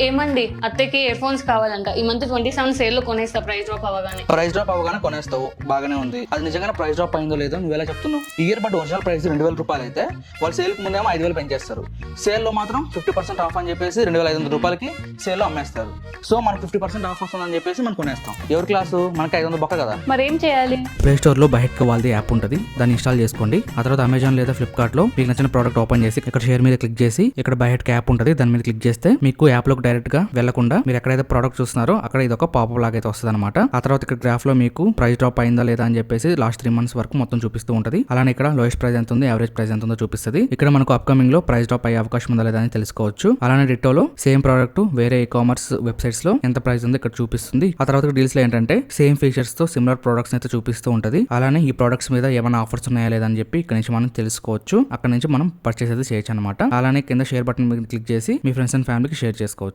ఏమండి? అత్తకి ear phones కావాలంట. ఈ మంత్ ట్వంటీ సెవెన్ సేల్లో కొనేస్తా. ప్రైస్ డ్రాప్ అవ్వగానే. ప్రైస్ డ్రాప్ అవ్వగానే కొనేస్తావు. బాగానే ఉంది. అది నిజంగానే ప్రైస్ డ్రాప్ అయిందో లేదో నువ్వు ఎలా చెప్తున్నావు? ఇయర్ బట్ ఒరిజినల్ ప్రైస్ రెండు వేల రూపాయలు అయితే వాళ్ళు సేల్ ముందేమో ఐదు వేలు పెంచేస్తారు. సేల్లో మాత్రం ఫిఫ్టీ పర్సెంట్ ఆఫ్ అని చెప్పేసి రెండు వేల ఐదు వందల రూపాయలకి సేల్లో అమ్మేస్తారు. సో మనకి ఫిఫ్టీ పర్సెంట్ ఆఫ్ వస్తుందని చెప్పేసి మనం కొనేస్తాం. ఎవరి క్లాసు మనకి ఐదు వందల బొక్క కదా? మరేం చేయాలి? ప్లే స్టోర్లో బయటకు వాళ్ళది యాప్ ఉంటుంది. దాన్ని ఇన్స్టాల్ చేసుకోండి. ఆ తర్వాత అమెజాన్ లేదా ఫ్లిప్కార్ట్లో మీకు నచ్చిన ప్రోడక్ట్ ఓపెన్ చేసి ఇక్కడ షేర్ మీద క్లిక్ చేసి ఇక్కడ బయటకి యాప్ ఉంటుంది. దాని మీద క్లిక్ చేస్తే మీకు యాప్లోకి డైరెక్ట్గా వెళ్ళకుండా మీరు ఎక్కడైతే ప్రోడక్ట్ చూస్తున్నారో అక్కడ ఇది ఒక పాపప్ లాగా అయితే వస్తుంది అనమాట ఆ తర్వాత ఇక్కడ గ్రాఫ్లో మీకు ప్రైస్ డ్రాప్ అయిందా లేదా అని చెప్పేసి లాస్ట్ త్రీ మంత్స్ వరకు మొత్తం చూపిస్తూ ఉంటుంది. అలానే ఇక్కడ లోయెస్ట్ ప్రైస్ ఎంత ఉంది యావరేజ్ ప్రైస్ ఎంత ఉందో చూపిస్తుంది. ఇక్కడ మనకు అప్కమింగ్లో ప్రైస్ డ్రాప్ అయ్యే అవకాశం ఉందా లేదా అని తెలుసుకోవచ్చు. అలానే డిట్టోలో సేమ్ ప్రోడక్ట్ వేరే ఈ కామర్స్ వెబ్సైట్స్లో ఎంత ప్రైస్ ఉందో ఇక్కడ చూపిస్తుంది. ఆ తర్వాత డీల్స్లో ఏంటంటే సేమ్ ఫీచర్స్తో సిమిలర్ ప్రోడక్ట్స్ అయితే చూపిస్తూ ఉంటది. అలానే ఈ ప్రోడక్ట్స్ మీద ఏమైనా ఆఫర్స్ ఉన్నాయా లేదా అని చెప్పి ఇక్కడ నుంచి మనం తెలుసుకోవచ్చు. అక్కడ నుంచి మనం పర్చేస్ అయితే చేయొచ్చు అనమాట అలానే కింద షేర్ బటన్ మీద క్లిక్ చేసి మీ ఫ్రెండ్స్ అండ్ ఫ్యామిలీకి షేర్ చేసుకోవచ్చు.